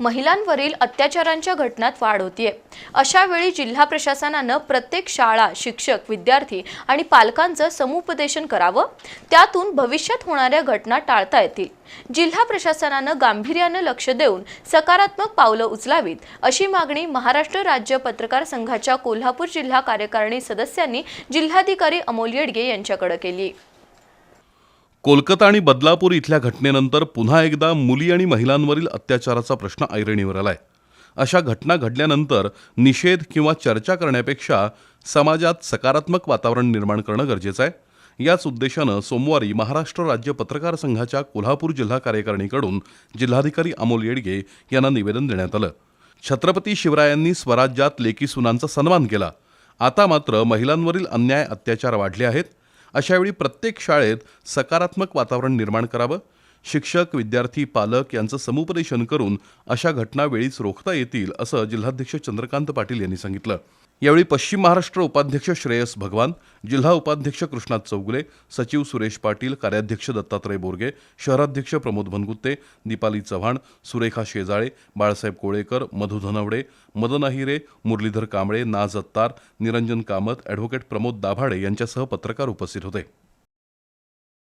महिलांवरील अत्याचारांच्या घटनात वाढ होतीये. अशा वेळी जिल्हा प्रशासनानं प्रत्येक शाळा शिक्षक विद्यार्थी आणि पालकांचं समुपदेशन करावं. त्यातून भविष्यात होणाऱ्या घटना टाळता येतील. जिल्हा प्रशासनानं गांभीर्यानं लक्ष देऊन सकारात्मक पावलं उचलावीत अशी मागणी महाराष्ट्र राज्य पत्रकार संघाच्या कोल्हापूर जिल्हा कार्यकारिणी सदस्यांनी जिल्हाधिकारी अमोल येडगे यांच्याकडे केली. कोलकाता आणि बदलापूर इथल्या घटनेनंतर पुन्हा एकदा मुली आणि महिलांवरील अत्याचाराचा प्रश्न ऐरणीवर आलाय. अशा घटना घडल्यानंतर निषेध किंवा चर्चा करण्यापेक्षा समाजात सकारात्मक वातावरण निर्माण करणं गरजेचं आहे. याच उद्देशानं सोमवारी महाराष्ट्र राज्य पत्रकार संघाच्या कोल्हापूर जिल्हा कार्यकारिणीकडून जिल्हाधिकारी अमोल येडगे यांना निवेदन देण्यात आलं. छत्रपती शिवरायांनी स्वराज्यात लेकी सुनांचा सन्मान केला. आता मात्र महिलांवरील अन्याय अत्याचार वाढले आहेत. अशावेळी प्रत्येक शाळेत सकारात्मक वातावरण निर्माण करावं. शिक्षक विद्यार्थी पालक यांचं समुपदेशन करून अशा घटना वेळीच रोखता येतील असं जिल्हाध्यक्ष चंद्रकांत पाटील यांनी सांगितलं. यावेळी पश्चिम महाराष्ट्र उपाध्यक्ष श्रेयस भगवान जिल्हा उपाध्यक्ष कृष्णात चौगुले सचिव सुरेश पाटील कार्याध्यक्ष दत्तात्रय बोरगे शहराध्यक्ष प्रमोद भनगुत्ते दीपाली चव्हाण सुरेखा शेजाळे बाळासाहेब कोळेकर मधु धनवडे मदन अहिरे मुरलीधर कांबळे नाज अत्तार निरंजन कामत ॲडव्होकेट प्रमोद दाभाडे यांच्यासह पत्रकार उपस्थित होते.